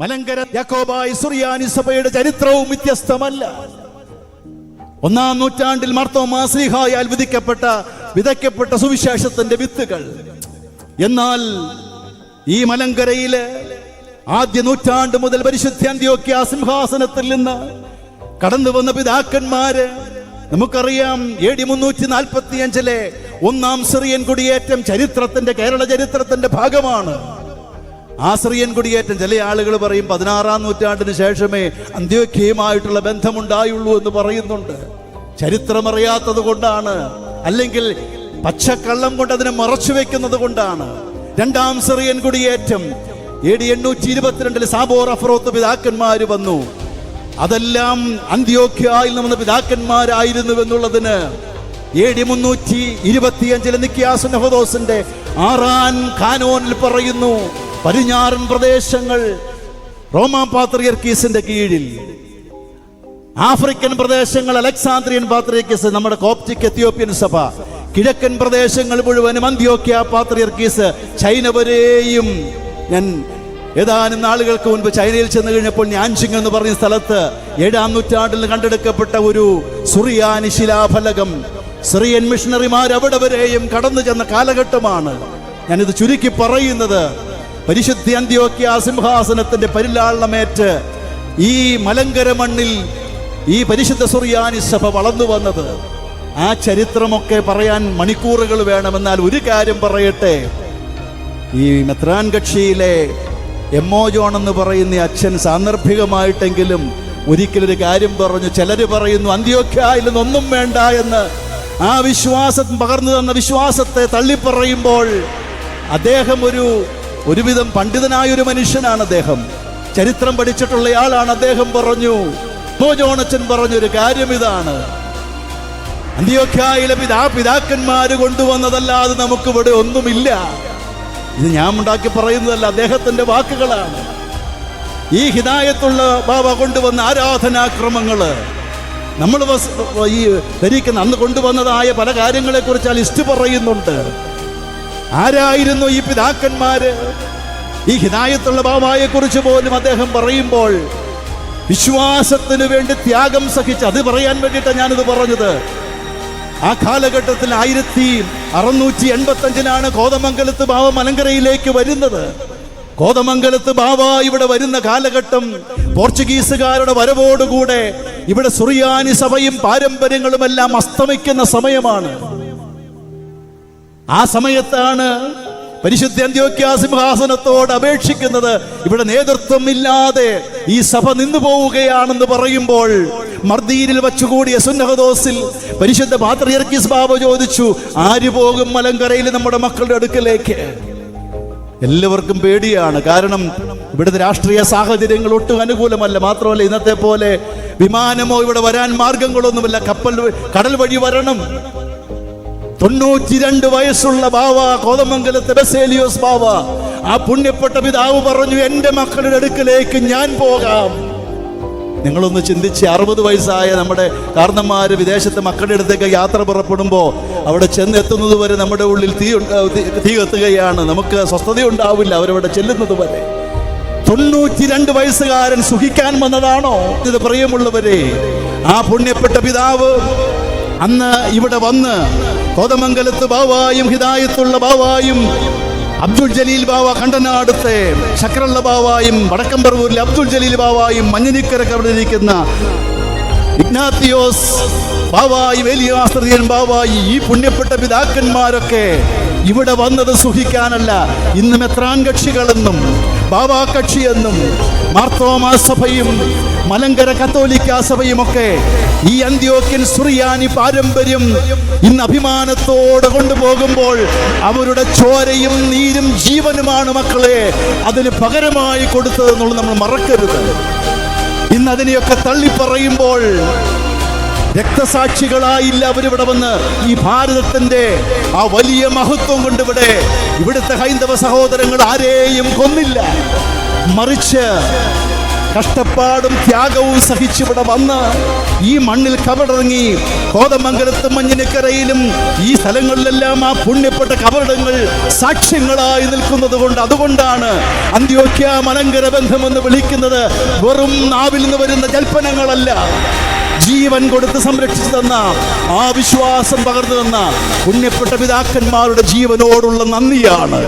മലങ്കര യാക്കോബായ സുറിയാനി സഭയുടെ ചരിത്രവും വ്യത്യസ്തമല്ല. ഒന്നാം നൂറ്റാണ്ടിൽ മാർത്തോമാസ്ലിഹായാൽ വിധിക്കപ്പെട്ട വിതയ്ക്കപ്പെട്ട സുവിശേഷത്തിന്റെ വിത്തുകൾ. എന്നാൽ ഈ മലങ്കരയിലെ ആദ്യ നൂറ്റാണ്ട് മുതൽ പരിശുദ്ധ അന്ത്യോക്യ സിംഹാസനത്തിൽ നിന്ന് കടന്നു വന്ന പിതാക്കന്മാര് നമുക്കറിയാം എ ഡി മുന്നൂറ്റി നാൽപ്പത്തി അഞ്ചിലെ ഒന്നാം സിറിയൻ കുടിയേറ്റം ചരിത്രത്തിന്റെ കേരള ചരിത്രത്തിന്റെ ഭാഗമാണ്. ആ സിറിയൻ കുടിയേറ്റം. ചില ആളുകൾ പറയും പതിനാറാം നൂറ്റാണ്ടിന് ശേഷമേ അന്ത്യോഖ്യയുമായിട്ടുള്ള ബന്ധമുണ്ടായുള്ളൂ എന്ന് പറയുന്നുണ്ട്. ചരിത്രമറിയാത്തത് കൊണ്ടാണ്. അല്ലെങ്കിൽ പച്ചക്കള്ളം കൊണ്ട് അതിനെ മറച്ചു വെക്കുന്നത് കൊണ്ടാണ്. രണ്ടാം സിറിയൻ കുടിയേറ്റം. എ ഡി എണ്ണൂറ്റി ഇരുപത്തിരണ്ടിൽ സാബോർ അഫ്രോത്ത് പിതാക്കന്മാർ വന്നു. അതെല്ലാം അന്ത്യോഖ്യയിൽ നിന്ന് പിതാക്കന്മാരായിരുന്നു എന്നുള്ളതിന് എ ഡി മുന്നൂറ്റി ഇരുപത്തിയഞ്ചിലെ നിക്കിയാസുനഹദോസിന്റെ ആറാൻ കാനോനിൽ പറയുന്നു. പടിഞ്ഞാറൻ പ്രദേശങ്ങൾ റോമാ പാത്രിയർക്കീസിന്റെ കീഴിൽ. ആഫ്രിക്കൻ പ്രദേശങ്ങൾ അലക്സാന്ദ്രിയൻ പാത്രിയർക്കീസ് നമ്മുടെ കോപ്റ്റിക് എത്യോപ്യൻ സഭ. കിഴക്കൻ പ്രദേശങ്ങൾ മുഴുവനും അന്ത്യോക്യ പാത്രിയർക്കീസ്. ചൈന വരെയും ഞാൻ ഏതാനും നാളുകൾക്ക് മുൻപ് ചൈനയിൽ ചെന്ന് കഴിഞ്ഞപ്പോൾ ഞാൻഷിങ് എന്ന് പറഞ്ഞ സ്ഥലത്ത് ഏഴാം നൂറ്റാണ്ടിൽ കണ്ടെടുക്കപ്പെട്ട ഒരു സുറിയാനി ശിലാഫലകം. സിറിയൻ മിഷണറിമാർ അവിടെ വരെയും കടന്നു ചെന്ന കാലഘട്ടമാണ്. ഞാനിത് ചുരുക്കി പറയുന്നത്. പരിശുദ്ധി അന്ത്യോക്യ സിംഹാസനത്തിന്റെ പരിലാളനമേറ്റ് ഈ മലങ്കര മണ്ണിൽ ഈ പരിശുദ്ധ സുറിയാനി സഭ വളർന്നു വന്നത്. ആ ചരിത്രമൊക്കെ പറയാൻ മണിക്കൂറുകൾ വേണമെന്നാൽ ഒരു കാര്യം പറയട്ടെ. ഈ മെത്രാൻ കക്ഷിയിലെ എം ഒ ജോൺ എന്ന് പറയുന്ന അച്ഛൻ സാന്ദർഭികമായിട്ടെങ്കിലും ഒരിക്കലൊരു കാര്യം പറഞ്ഞു. ചിലർ പറയുന്നു അന്ത്യോഖ്യായിൽ നിന്നൊന്നും വേണ്ട എന്ന്. ആ വിശ്വാസം പകർന്നു തന്ന വിശ്വാസത്തെ തള്ളിപ്പറയുമ്പോൾ അദ്ദേഹം ഒരു ഒരുവിധം പണ്ഡിതനായ ഒരു മനുഷ്യനാണ് അദ്ദേഹം. ചരിത്രം പഠിച്ചിട്ടുള്ളയാളാണ് അദ്ദേഹം പറഞ്ഞു. ജോണച്ചൻ പറഞ്ഞൊരു കാര്യം ഇതാണ് അന്ത്യോഖ്യായിലെ പിതാ പിതാക്കന്മാര് കൊണ്ടുവന്നതല്ലാതെ നമുക്ക് ഇവിടെ ഒന്നുമില്ല. ഇത് ഞാൻ ഉണ്ടാക്കി പറയുന്നതല്ല അദ്ദേഹത്തിന്റെ വാക്കുകളാണ്. ഈ ഹിതായത്തുള്ള ബാബ കൊണ്ടുവന്ന ആരാധനാക്രമങ്ങൾ. നമ്മൾ ഈ ധരിക്കുന്ന അന്ന് കൊണ്ടുവന്നതായ പല കാര്യങ്ങളെ കുറിച്ച് ആ ലിസ്റ്റ് പറയുന്നുണ്ട്. ആരായിരുന്നു ഈ പിതാക്കന്മാര്? ഈ ഹിതായത്തുള്ള ബാബായെ കുറിച്ച് പോലും അദ്ദേഹം പറയുമ്പോൾ വിശ്വാസത്തിന് വേണ്ടി ത്യാഗം സഹിച്ച് അത് പറയാൻ വേണ്ടിയിട്ടാണ് ഞാനിത് പറഞ്ഞത്. ആ കാലഘട്ടത്തിൽ ആയിരത്തി അറുന്നൂറ്റി എൺപത്തി അഞ്ചിനാണ് കോതമംഗലത്ത് ബാവ മലങ്കരയിലേക്ക് വരുന്നത്. കോതമംഗലത്ത് ബാവ ഇവിടെ വരുന്ന കാലഘട്ടം പോർച്ചുഗീസുകാരുടെ വരവോടുകൂടെ ഇവിടെ സുറിയാനി സഭയും പാരമ്പര്യങ്ങളുമെല്ലാം അസ്തമിക്കുന്ന സമയമാണ്. ആ സമയത്താണ് പരിശുദ്ധ അന്ത്യോക്യ സിംഹാസനത്തോട് അപേക്ഷിക്കുന്നത്. ഇവിടെ നേതൃത്വം ഇല്ലാതെ ഈ സഭ നിന്നു പോവുകയാണെന്ന് പറയുമ്പോൾ മർദീനിൽ വച്ചുകൂടിയ സുന്നഹദോസിൽ പരിശുദ്ധ പാത്രിയർക്കിസ് ബാബ ചോദിച്ചു ആര് പോകും മലങ്കരയിൽ നമ്മുടെ മക്കളുടെ അടുക്കലേക്ക്? എല്ലാവർക്കും പേടിയാണ്. കാരണം ഇവിടുത്തെ രാഷ്ട്രീയ സാഹചര്യങ്ങൾ ഒട്ടും അനുകൂലമല്ല. മാത്രമല്ല ഇന്നത്തെ പോലെ വിമാനമോ ഇവിടെ വരാൻ മാർഗങ്ങളൊന്നുമില്ല. കപ്പൽ കടൽ വഴി വരണം. തൊണ്ണൂറ്റി രണ്ട് വയസ്സുള്ള ബാവ കോതമംഗലത്തെ ബസേലിയോസ് ബാവ. ആ പുണ്യപ്പെട്ട പിതാവ് പറഞ്ഞു എന്റെ മക്കളുടെ അടുക്കലേക്ക് ഞാൻ പോകാം. നിങ്ങളൊന്ന് ചിന്തിച്ച് അറുപത് വയസ്സായ നമ്മുടെ കാരണന്മാർ വിദേശത്തെ മക്കളുടെ അടുത്തേക്ക് യാത്ര പുറപ്പെടുമ്പോൾ അവിടെ ചെന്നെത്തുന്നത് വരെ നമ്മുടെ ഉള്ളിൽ തീ തീ- കത്തുകയാണ്. നമുക്ക് സ്വസ്ഥത ഉണ്ടാവില്ല അവരവിടെ ചെല്ലുന്നത് വരെ. തൊണ്ണൂറ്റി രണ്ട് വയസ്സുകാരൻ സുഖിക്കാൻ വന്നതാണോ? ഇത് പ്രിയമുള്ളവരെ ആ പുണ്യപ്പെട്ട പിതാവ് അന്ന് ഇവിടെ വന്ന് കോതമംഗലത്ത് ബാവായും ഹിദായത്തുള്ള ബാവായും അബ്ദുൾ ജലീൽ ബാവ കണ്ടനാടത്തെ ശക്രള്ള ബാവായും വടക്കമ്പറവൂരിലെ അബ്ദുൽ ജലീൽ ബാവായും മഞ്ഞനിക്കര കവിടിരിക്കുന്ന ഇഗ്നാത്തിയോസ് ബാവായി വേലിയാസ്ത്രീയൻ ബാവായി ഈ പുണ്യപ്പെട്ട പിതാക്കന്മാരൊക്കെ ഇവിടെ വന്നത് സുഖിക്കാനല്ല ഇന്നും എത്രാൻ കക്ഷികളെന്നും ബാബാ കക്ഷിയെന്നും മാർത്തോമാ സഭയും മലങ്കര കത്തോലിക്ക സഭയും ഒക്കെ ഈ അന്ത്യോക്യൻ സുറിയാനി പാരമ്പര്യം ഇന്ന് അഭിമാനത്തോടെ കൊണ്ടുപോകുമ്പോൾ അവരുടെ ചോരയും നീരും ജീവനുമാണ് മക്കളെ അതിന് പകരമായി കൊടുത്തത് എന്നുള്ളത് നമ്മൾ മറക്കരുത്. ഇന്ന് അതിനെയൊക്കെ തള്ളിപ്പറയുമ്പോൾ രക്തസാക്ഷികളായില്ല അവരിവിടെ വന്ന് ഈ ഭാരതത്തിന്റെ ആ വലിയ മഹത്വം കൊണ്ടിവിടെ ഇവിടുത്തെ ഹൈന്ദവ സഹോദരങ്ങൾ ആരെയും കൊന്നില്ല. മറിച്ച് കഷ്ടപ്പാടും ത്യാഗവും സഹിച്ചിവിടെ വന്ന് ഈ മണ്ണിൽ കബറിറങ്ങി കോതമംഗലത്തും മഞ്ഞിനക്കരയിലും ഈ സ്ഥലങ്ങളിലെല്ലാം ആ പുണ്യപ്പെട്ട കബറിടങ്ങൾ സാക്ഷ്യങ്ങളായി നിൽക്കുന്നത് കൊണ്ട് അതുകൊണ്ടാണ് അന്ത്യോക്യ മലങ്കര ബന്ധമെന്ന് വിളിക്കുന്നത്. വെറും നാവിൽ നിന്ന് വരുന്ന ജൽപ്പനങ്ങളല്ല. ജീവൻ കൊടുത്ത് സംരക്ഷിച്ചു തന്ന ആ വിശ്വാസം പകർന്നു തന്ന പുണ്യപ്പെട്ട പിതാക്കന്മാരുടെ ജീവനോടുള്ള നന്ദിയാണ്.